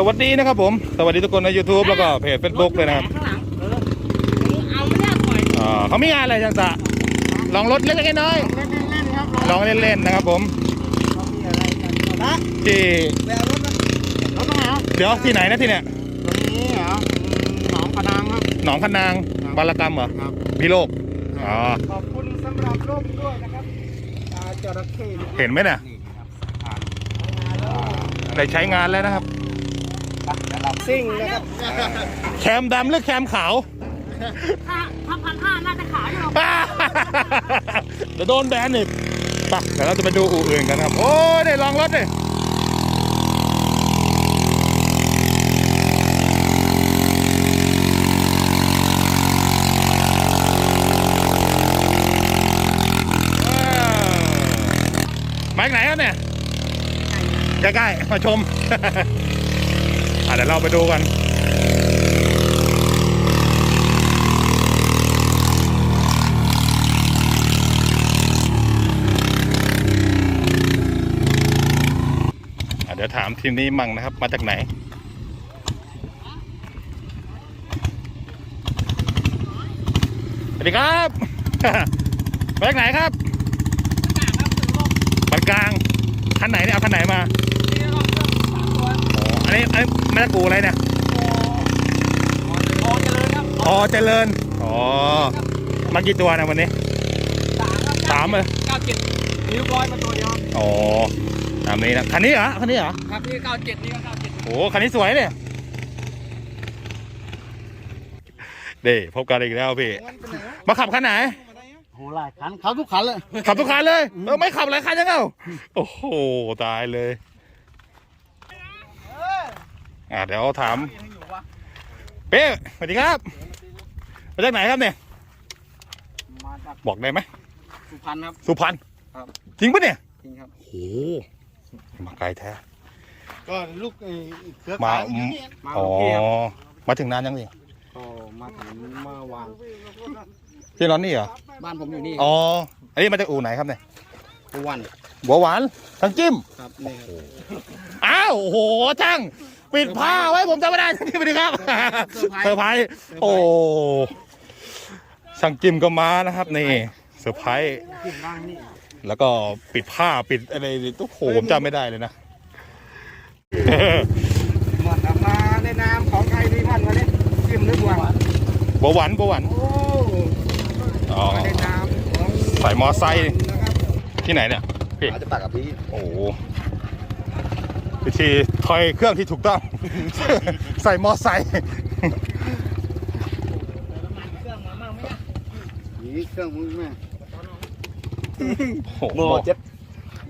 สวัสดีนะครับผม สวัสดีทุกคนใน YouTube แล้วก็เพจ Facebook เลยนะครับข้างหลังเออเอาไม่ได้ปล่อยอ่าเขามีงานอะไรจังสะลองรถเล็กๆน้อยเล่นเล่นครับๆลองเล่นๆนะครับผมเขามีอะไรกันนะที่แววรถนะรถมาเหรอเดี๋ยวที่ไหนนะที่เนี่ยตรงนี้เหรอหนองกระดังครับ หนองคะนางบารกรรมเหรอครับพี่โลกอ๋อขอบคุณสำหรับร่มด้วยนะครับตาจระเข้เห็นไหมเนี่ยนี่ครับได้ใช้งานแล้วนะครับ ซิ่งนะครับแคมดำหรือแคมขาวถ้าถ้าพันห้าน่าจะขายอยู่เดี๋ยวโดนแบนอีกไปเดี๋ยวเราจะไปดูอู่อื่นกันครับ โอ้ยได้ลองรถดิว้าวมาจากไหนครับเนี่ย ใกล้ๆ มาชม อะเดี๋ยวเราไปดูกันอะเดี๋ยวถามทีมนี้มั่งนะครับ มาจากไหนสวัสดีครับมาจากไหนครับ บันกลางคันไหนเนี่ยเอาคันไหนมาอ๋ ออันนี้อันนี้มาจากกูอะไรเนี่ยพอเจริญครับอ๋อเจริญอ๋อมากี่ตัวนะวันนี้สามครับสามเลยเก้าเจ็ดนิ้วร้อยมาตัวเดียวอ๋อตามนี้นะคันนี้เหรอคันนี้เหรอครับนี่เก้าเจ็ดนี่ก็เก้าเจ็ดโอ้คันนี้สวยเนี่ยเด้พบกันอีกแล้วพี่มาขับคันไหนโหหลายคันเขาทุกคันเลยขับทุกคันเลยเออไม่ขับหลายคันยังเอ้าโอ้โหตายเลย อ่าเดี๋ยวถาม เป้สวัสดีครับมาจากไหนครับเนี่ยมาจากบอกได้ไหมสุพรรณครับ สุพรรณครับ จริงปะเนี่ยจริงครับโอ้โหมาไกลแท้ก็ลูกเครือมาข่ายอืมมาอ๋อเมื่อกี้ครับมาถึงนานยังนี่ก็มาถึงเมื่อวานที่ร้อนนี่เหรอบ้านผมอยู่นี่อ๋ออันนี้มาจากอู่ไหนครับเนี่ย ทุกวันบัวหวานทั้งจิ้มครับนี่ครับอ้าวโอ้โหช่างปิดผ้าไว้ผมจำไม่ได้ที่ไปดีครับเซอร์ไพรส์โอ้ช่างจิมก็มานะครับนี่เซอร์ไพรส์ขึ้นบ้างนี่แล้วก็ปิดผ้าปิดอะไรทุกโหผมจำไม่ได้เลยนะหมดออกมาในนามของใครที่มันมาเล่นจิ้มหรือบัวบัวหวานบัวหวานโอ้อ๋อมาในนามของใส่มอไซค์นะครับ ที่ไหนเนี่ยพี่อาจจะปากกับพี่โอ้โหวิธีถอยเครื่องที่ถูกต้อง ใส่มอไซค์นี่เครื่องมึงแม่โอ้โห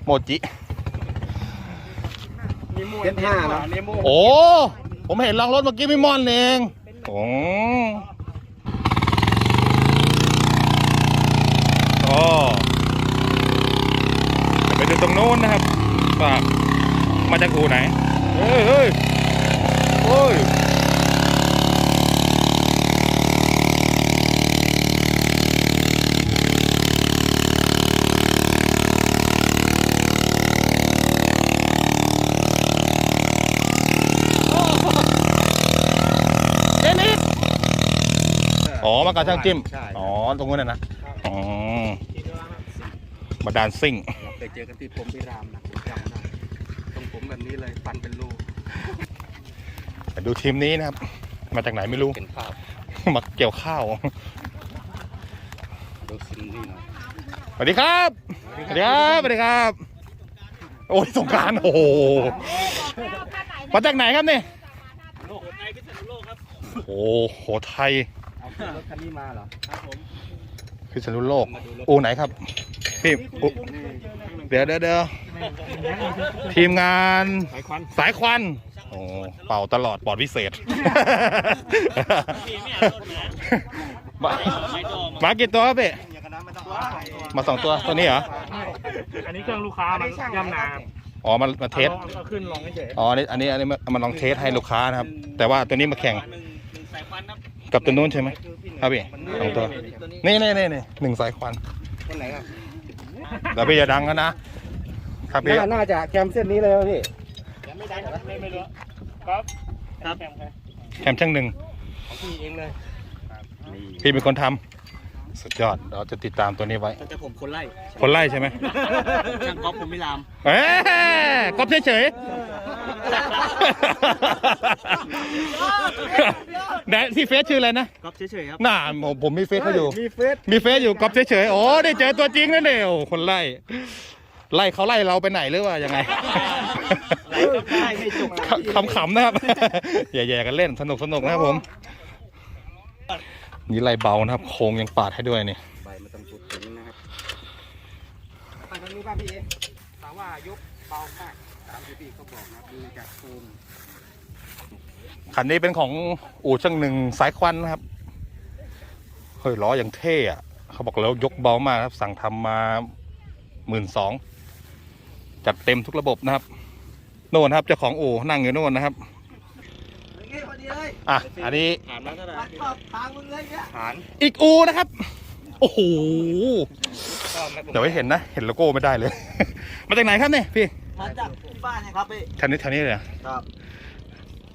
โมจิเจ็ดห้าเนาะโอ้ผมเห็นลองรถเมื่อกี้พี่มอนเองโอ้โอ้ ไปดูตรงโน้นนะครับว่ามาจากอู่ไหนเฮ้ยเฮ้ยเฮ้ยเจนิดอ๋อ มากับช่างจิ้มใช่อ๋อ ตรงนู้นนะนะ อ๋อ มาดานซิ่งเคยเจอกันที่ผมพิรามนะผมจำได้ตรงผมแบบนี้เลยฟันเป็นรูแต่ดูทีมนี้นะครับ มาจากไหนไม่รู้ เป็นภาพมาเกี่ยวข้าว ดูซินนี่หน่อยสวัสดีครับ สวัสดีครับ สวัสดีครับ โอ้ยสงกราร โอ้โห มาจากไหนครับเนี่ยโอ้โห ไทย เอาขึ้นรถคันนี้มาเหรอครับผม พิษณุโลก อูไหนครับ พี่อูเดี๋ยวเดี๋ยวเดี๋ยวทีมงานสายควันสายควันโอ้เป่าตลอดปลอดพิเศษมามากี่ตัวครับพี่อย่างนั้นไม่ต้องเอามาสองตัวตัวนี้เหรอ อันนี้เครื่องลูกค้ามันย่ำนาครับอ๋อมามาเทสอาเอาขึ้นลองเฉยอ๋ออันนี้อันนี้อันนี้มามาลองเทสให้ลูกค้านะครับ แต่ว่าตัวนี้มาแข่ง กับตัวนู้นใช่ไหมครับพี่สองตัว นี่นี่นี่นี่หนึ่งสายควันคนไหนครับแล้วพี่อย่าดังกันนะ ครับพี่ น่าน่าจะแคมเส้นนี้เลยพี่ไม่ได้ไม่ไม่รู้ครับครับแข่งใครแคมช่างหนึ่งของพี่เองเลยพี่เป็นคนทำสุดยอด เราจะติดตามตัวนี้ไว้แต่ผมคนไล่ คนไล่ใช่ไหมช่างก๊อฟผมไม่รามเอ๊ะก๊อฟเฉยๆ ไหนที่เฟซชื่ออะไรนะก๊อฟเฉยๆครับน่าผมผมมีเฟซเขาอยู่ มีเฟซมีเฟซอยู่ก๊อฟเฉยๆโอ้ได้เจอตัวจริงแล้วเนี่ยโอ้คนไล่ ไล่เขาไล่เราไปไหนหรือว่ายังไงไล่ไม่จบขำๆนะครับแย่ๆกันเล่นสนุกสนุกนะครับผม นี่ไล่เบานะครับ โค้งยังปาดให้ด้วยนี่ใบมันต้องพูดถึงนะครับไปทางนี้ป่ะพี่เอถามว่ายกเบามาก ตามที่พี่เขาบอกนะดูจากโคมคันนี้เป็นของอู่ช่างหนึ่งสายควันนะครับ เฮ้ยล้ออย่างเท่อะเขาบอกแล้วยกเบามากครับ สั่งทำมาหมื่นสองจัดเต็มทุกระบบนะครับ โน่นครับเจ้าของอู่นั่งอยู่โน่นนะครับนี่พอดีเลยอะอันนี้ผ่านมาเท่าไหร่ชอบทางมึงเลยเนี่ยผ่านอีกอูนะครับ โอ้โหเดี๋ยวให้เห็นนะ เห็นโลโก้ไม่ได้เลย มาจากไหนครับเนี่ยพี่ มาจากที่บ้านเนี่ยครับพี่แถวนี้แถวนี้เลยเหรอครับ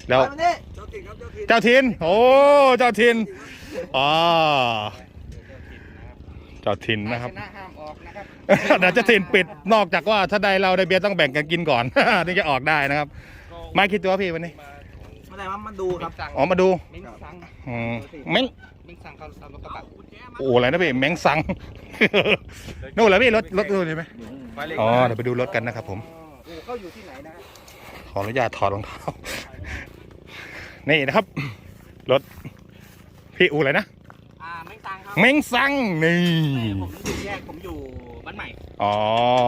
แล้วไปมานี่เจ้าถิ่นครับเจ้าถิ่นเจ้าทิน โอ้ เจ้าทินอ๋อเจ้าทินนะครับ ชนะห้ามออกนะครับ เดี๋ยวเจ้าทินปิดนอกจากว่าถ้าใดเราได้เบียร์ต้องแบ่งกันกินก่อน ถึงจะออกได้นะครับ มาคิดตัวพี่วันนี้ ไม่ได้ว่ามาดูครับ อ๋อ มาดูมิ้งสังอืมเม้งมิ้งสังเขาทำรถกระบะโอ้อะไรนะพี่แม้งสัง นู่นเหรอพี่รถรถนู่นใช่ไหมอ๋อ เดี๋ยวไปดูรถกันนะครับผมโอ้เขาอยู่ที่ไหนนะขออนุญาตถอดรองเท้า นี่นะครับ รถพี่อูอะไรนะอ่ามิ้งสังครับเม้งซังนี่ผมอยู่แยกผมอยู่บ้านใหม่ อ๋อ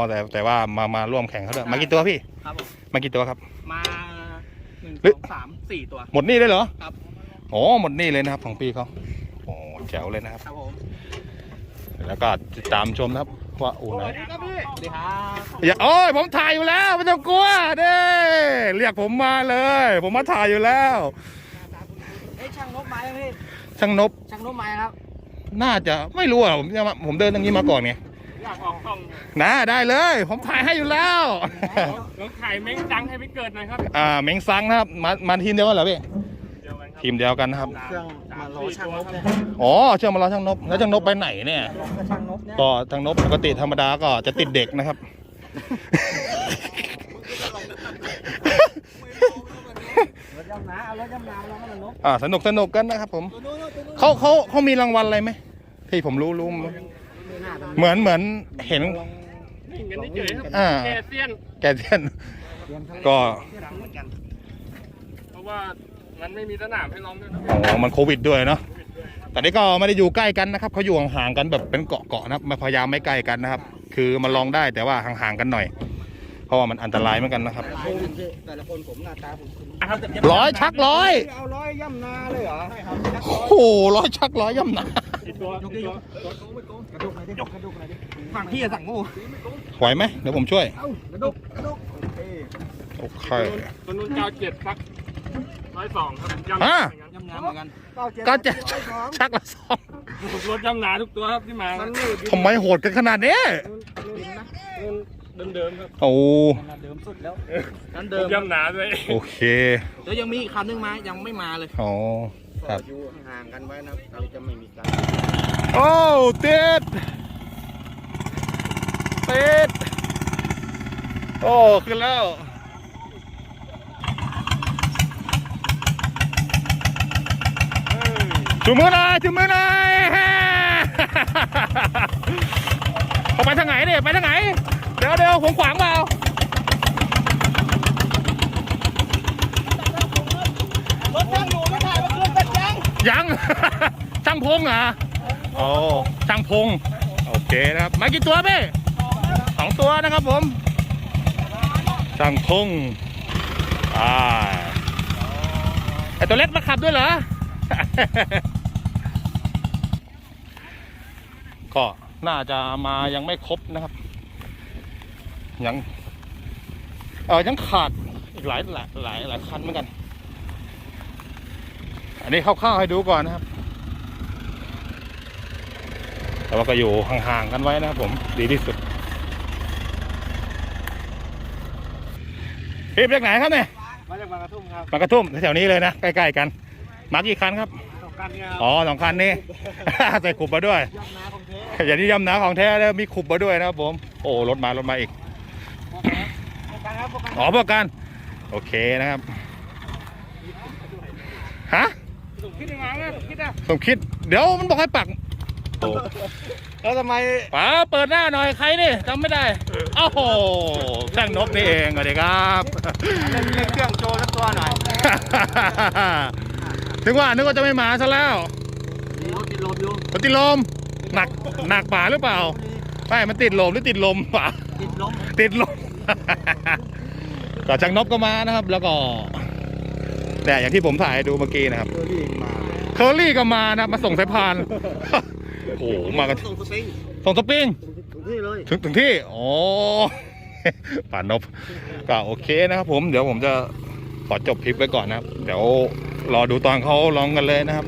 แต่แต่ว่ามามาร่วมแข่งเขาด้วยมากี่ตัวพี่ ครับผมมากี่ตัวครับ มาหนึ่งเฮ้สยองสามสี่ตัว หมดนี่เลยเหรอ ครับโอ้หมดนี่เลยนะครับของพี่เขาโอ้แจ๋วเลยนะครับ ครับผม แล้วก็ติดตามชมนะครับ ว่าอูไหนสวัสดีครับพี่สวัสดีครับอย่าโอ้ยผมถ่ายอยู่แล้วไม่ต้องกลัวเด้เรียกผมมาเลย ผมมาถ่ายอยู่แล้วเอ้ยช่างนกไม้ไหมพี่ช่างนบช่างนกไม้ครับ น่าจะไม่รู้อะผมจะมาผมเดินตรงนี้มาก่อนไงอยากออกกล้องนะได้เลย ผมถ่ายให้อยู่แล้วลองถ่ายเม้งจังให้พี่เกิดหน่อยครับอ่าเม้งซังนะครับมามาทีมเดียวกันเหรอพี่ ทีมเดียวกันนะครับ เครื่องมารอช่างนกเนี่ยอ๋อเชื่อมารอช่างนบแล้วช่างนบไปไหนเนี่ย ก็ช่างนกเนี่ยก็ทางนบปกติธรรมดาก็จะติดเด็กนะครับ รถยำนาเอารถยำนาลงมาลงนกอ่าสนุกสนุกกันนะครับผมเขาเขาเขามีรางวัลอะไรไหมที่ผมรู้รู้เหมือนเหมือนเห็น นี่เงินนี่เฉยๆครับอ่าแกเซียนแกเทียนก็เหมือนกันเพราะว่า มันไม่มีสนามให้ร้องด้วยนะอ๋อมันโควิดด้วยเนาะแต่นี่ก็ไม่ได้อยู่ใกล้กันนะครับเขาอยู่ห่างๆกันแบบเป็นเกาะๆนะครับมาพยายามไม่ใกล้กันนะครับ คือมันลองได้แต่ว่าห่างๆกันหน่อย เพราะว่ามันอันตรายเหมือนกันนะครับแต่ละคนผมหน้าตาผมคุณอะครับร้อยชักร้อยเอาร้อยย่ำนาเลยเหรอใช่ครับโอ้โหร้อยชักร้อยย่ำหนาอีกตัวอีกตัวกระดูกไหนดิกระดูกไหนดิฝั่งพี่จะสั่งงูไหวไหมเดี๋ยวผมช่วยเอ้ากระดูกกระดูกโอเคโอเคตัวนู้นเก้าเจ็ดสัก ร้อยสองครับย่ำอะยำนาเหมือนกันก็จะชักละสองรถย่ำหนาทุกตัวครับที่มามันนี่ทำไมโหดกันขนาดนี้เดิมๆครับโอ้เดิมสุดแล้วนั้นรเดิถมย่ำหนาด้วยโอเคแล้วยังมีอีกคันนึงมายังไม่มาเลยอ๋อครับอยู่ห่างกันไว้นะเราจะไม่มีการโอ้ติดติดโอ้ขึ้นแล้ว จุมือหน่อยจุมือหน่อยเอาไปทางไหนเนี่ยไปทางไหน เดี๋ยวเดี๋ยวผมขวางเปล่ารถช่งอยู่ไม่ถ่ายมาคืนเป็นยังยัง ช่างพงเหรอโอ้ช่างพง โอเคนะครับ มากี่ตัวพี่สองตัวนะครับผม ช่างพงอ่าไอตัวเล็กมาขับด้วยเหรอ ก็น่าจะมายังไม่ครบนะครับ ยังเออยังขาดอีกหลายหลายหลายหลายคันเหมือนกัน อันนี้คร่าวๆให้ดูก่อนนะครับ แต่ว่าก็อยู่ห่างๆกันไว้นะครับผมดีที่สุดพี่เป็นจากไหนครับเนี่ย มาจากบางกระทุ่มครับมากระทุ่มแถวๆนี้เลยนะใกล้ๆกัน มากี่คันครับ สองกันเนี่ยครับอ๋อสองคันนี้ ใส่ขุบมาด้วย ย่ำน้าของเทอย่างนี้ย่ำหนาของแท้แล้วมีขุบมาด้วยนะครับผม โอ้รถมารถมาอีกพวกกันครับพวกกันอ๋อพวกกัน โอเคนะครับ ฮะถูกคิดยังไงเนี่ยถูกคิดอะสมคิด เดี๋ยวมันบอกให้ปักโอ้แล้วทำไมป๋าเปิดหน้าหน่อยใครนี่จำไม่ได้โอ้โหช่างนบนี่เองสวัสดีครับเล่นเล่นเครื่องโชว์สักตัวหน่อย ถึงว่านึกว่าจะไม่มาซะแล้วรถติดลมอยู่มันติดลมหนักหนักป่าหรือเปล่าไม่มันติดลมหรือติดลมป่าติดลมติดลมก็ช่างนบก็มานะครับ แล้วก็เนี่ยอย่างที่ผมถ่ายให้ดูเมื่อกี้นะครับเออนี่มาเคอรี่ก็มานะมาส่งสายพานโอ้โหมากันส่งสปริงส่งสปริงถึงที่เลยถึงถึงที่โอ้ป่านนบก็โอเคนะครับผมเดี๋ยวผมจะขอจบคลิปไว้ก่อนนะครับ เดี๋ยว รอดูตอนเขาร้องกันเลยนะครับ